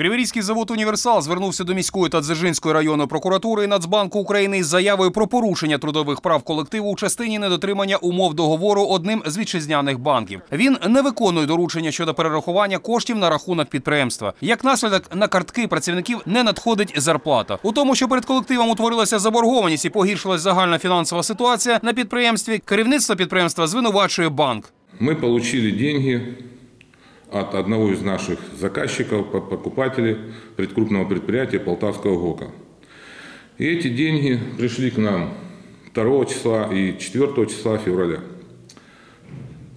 Криворізький завод Універсал звернувся до міської та Дзержинської районної прокуратури і Нацбанку України із заявою про порушення трудових прав колективу у частині недотримання умов договору одним з вітчизняних банків. Він не виконує доручення щодо перерахування коштів на рахунок підприємства. Як наслідок на картки працівників не надходить зарплата. У тому, що перед колективом утворилася заборгованість і погіршилась загальна фінансова ситуація на підприємстві. Керівництво підприємства звинувачує банк. Мы получили деньги от одного из наших заказчиков, по- покупателей предкрупного предприятия Полтавского ГОКа. И эти деньги пришли к нам 2 числа и 4 числа февраля.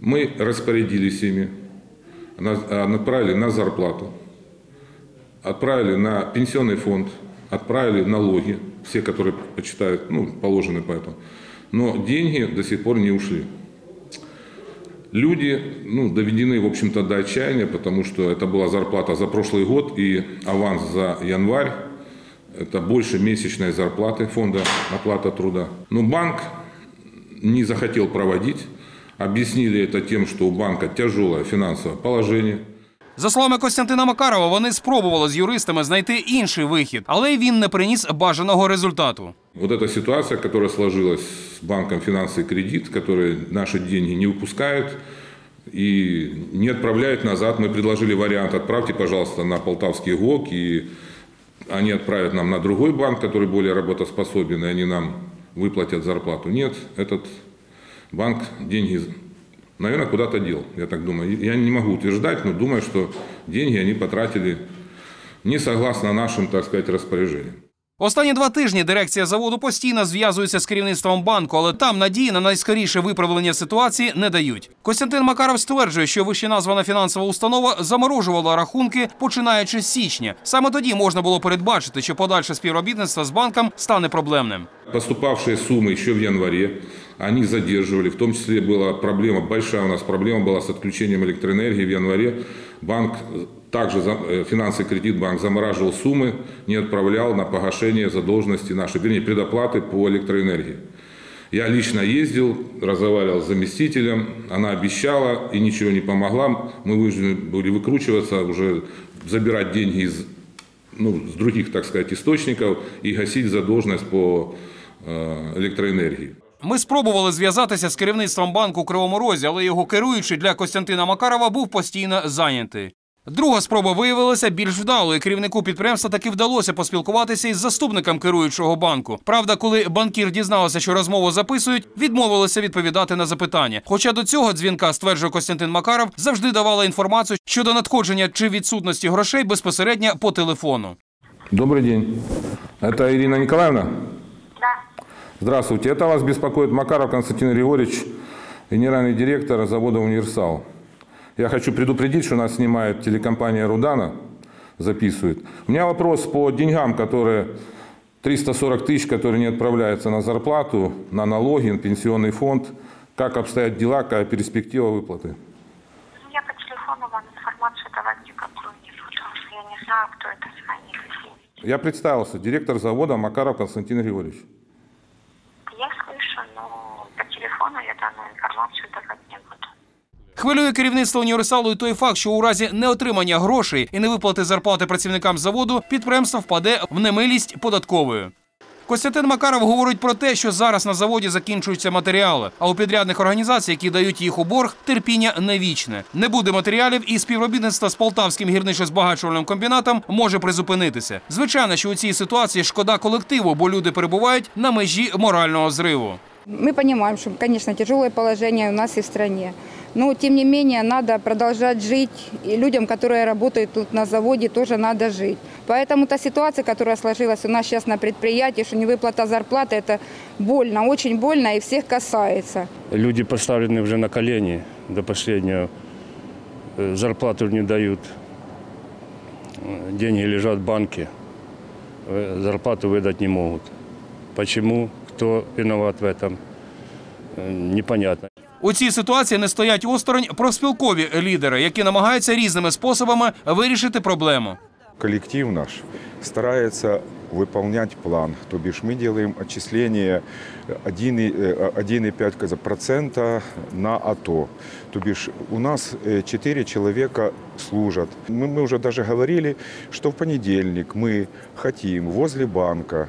Мы распорядились ими, на- а, на зарплату, отправили на пенсионный фонд, отправили налоги, все, которые почитают, ну, положены по этому. Но деньги до сих пор не ушли. Люди ну, доведены, в общем-то, до отчаяния, потому что это была зарплата за прошлый год и аванс за январь. Это больше месячной зарплаты фонда оплата труда. Но банк не захотел проводить. Объяснили это тем, что у банка тяжелое финансовое положение. За словами Костянтина Макарова, вони спробували з юристами знайти інший вихід, але й він не приніс бажаного результату. Вот эта ситуация, которая сложилась с банком «Финансы и кредит», которые наши деньги не выпускают и не отправляют назад. Мы предложили вариант «отправьте, пожалуйста, на Полтавский ГОК», и они отправят нам на другой банк, который более работоспособен, и они нам выплатят зарплату. Нет, этот банк деньги, наверное, куда-то дел, я так думаю. Я не могу утверждать, но думаю, что деньги они потратили не согласно нашим, так сказать, распоряжениям. Останні два тижні дирекція заводу постійно зв'язується з керівництвом банку, але там надії на найскоріше виправлення ситуації не дають. Костянтин Макаров стверджує, що вищеназвана фінансова установа заморожувала рахунки починаючи з січня. Саме тоді можна було передбачити, що подальше співробітництво з банком стане проблемним. Поступавшие суммы еще в январе, они задерживали. В том числе была проблема, большая у нас проблема была с отключением электроэнергии в январе. Банк также, за- э, финансы и кредит банк замораживал суммы, не отправлял на погашение задолженности нашей, вернее, предоплаты по электроэнергии. Я лично ездил, разговаривал с заместителем, она обещала и ничего не помогла. Мы вынуждены были выкручиваться, уже забирать деньги из ну, с других, так сказать, источников и гасить задолженность по э, электроэнергии. Ми спробували зв'язатися з керівництвом банку у Кривому Розі, але його керуючий для Костянтина Макарова був постійно зайнятий. Друга спроба виявилася більш вдалою. Керівнику підприємства таки вдалося поспілкуватися із заступником керуючого банку. Правда, коли банкір дізнався, що розмову записують, відмовилися відповідати на запитання. Хоча до цього дзвінка, стверджує Костянтин Макаров, завжди давала інформацію щодо надходження чи відсутності грошей безпосередньо по телефону. Добрый день. Это Ирина Николаевна? Да. Здравствуйте. Это вас беспокоит Макаров Константин Григорьевич, генеральный директор завода «Универсал». Я хочу предупредить, что нас снимает телекомпания «Рудана», записывает. У меня вопрос по деньгам, которые 340 тысяч, которые не отправляются на зарплату, на налоги, на пенсионный фонд. Как обстоят дела, какая перспектива выплаты? Я по телефону вам информацию давать никакую не буду, потому что я не знаю, кто это звонит. Я представился, директор завода Макаров Константин Григорьевич. Я слышу, но по телефону я данную информацию давать не буду. Хвилює керівництво універсалу і той факт, що у разі неотримання грошей і невиплати зарплати працівникам заводу підприємство впаде в немилість податкової. Костянтин Макаров говорить про те, що зараз на заводі закінчуються матеріали, а у підрядних організацій, які дають їх у борг, терпіння не вічне. Не буде матеріалів, і співробітництво з полтавським гірничо-збагачувальним комбінатом може призупинитися. Звичайно, що у цій ситуації шкода колективу, бо люди перебувають на межі морального зриву. Мы понимаем, что, конечно, тяжелое положение у нас и в стране. Но, тем не менее, надо продолжать жить. И людям, которые работают тут на заводе, тоже надо жить. Поэтому та ситуация, которая сложилась у нас сейчас на предприятии, что невыплата зарплаты, это больно, очень больно и всех касается. Люди поставлены уже на колени до последнего. Э, Зарплату не дают. Э, Деньги лежат в банке. Э, Зарплату выдать не могут. Почему? Кто виноват в этом? Э, Непонятно. У цій ситуації не стоять осторонь профспілкові лідери, які намагаються різними способами вирішити проблему. Коллектив наш старается выполнять план. То бишь мы делаем отчисление 1,5% на АТО. То бишь у нас 4 человека служат. Мы, мы уже даже говорили, что в понедельник мы хотим возле банка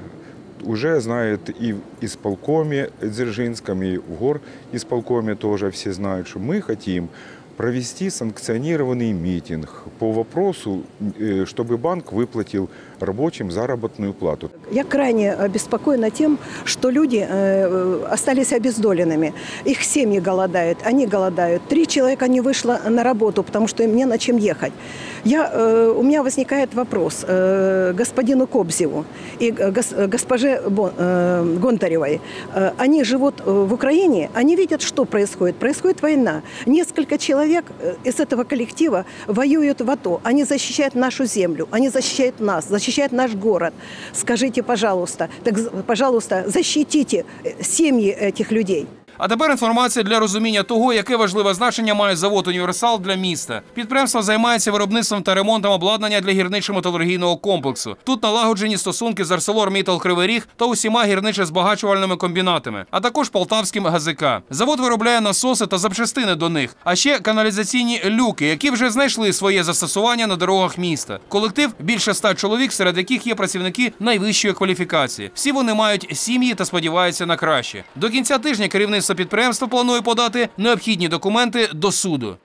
уже знают и в исполкоме Дзержинском, и в гор исполкоме тоже все знают, что мы хотим провести санкционированный митинг по вопросу, э, чтобы банк выплатил рабочим заработную плату. Я крайне обеспокоена тем, что люди э, остались обездоленными. Их семьи голодают, они голодают. Три человека не вышло на работу, потому что им не на чем ехать. Я, э, у меня возникает вопрос господину Кобзеву и гос- госпоже Гонтаревой. Они живут в Украине, они видят, что происходит. Происходит война. Несколько человек э, из этого коллектива воюют в АТО. Они защищают нашу землю, они защищают нас, защищают наш город. Скажите, пожалуйста, так, пожалуйста, защитите э, семьи этих людей. А тепер інформація для розуміння того, яке важливе значення має завод Універсал для міста. Підприємство займається виробництвом та ремонтом обладнання для гірничо-металургійного комплексу. Тут налагоджені стосунки з ArcelorMittal Кривий Ріг та усіма гірничо-збагачувальними комбінатами, а також полтавським ГЗК. Завод виробляє насоси та запчастини до них, а ще каналізаційні люки, які вже знайшли своє застосування на дорогах міста. Колектив більше ста чоловік, серед яких є працівники найвищої кваліфікації. Всі вони мають сім'ї та сподіваються на краще. До кінця тижня керівництво підприємства планує подати необхідні документи до суду.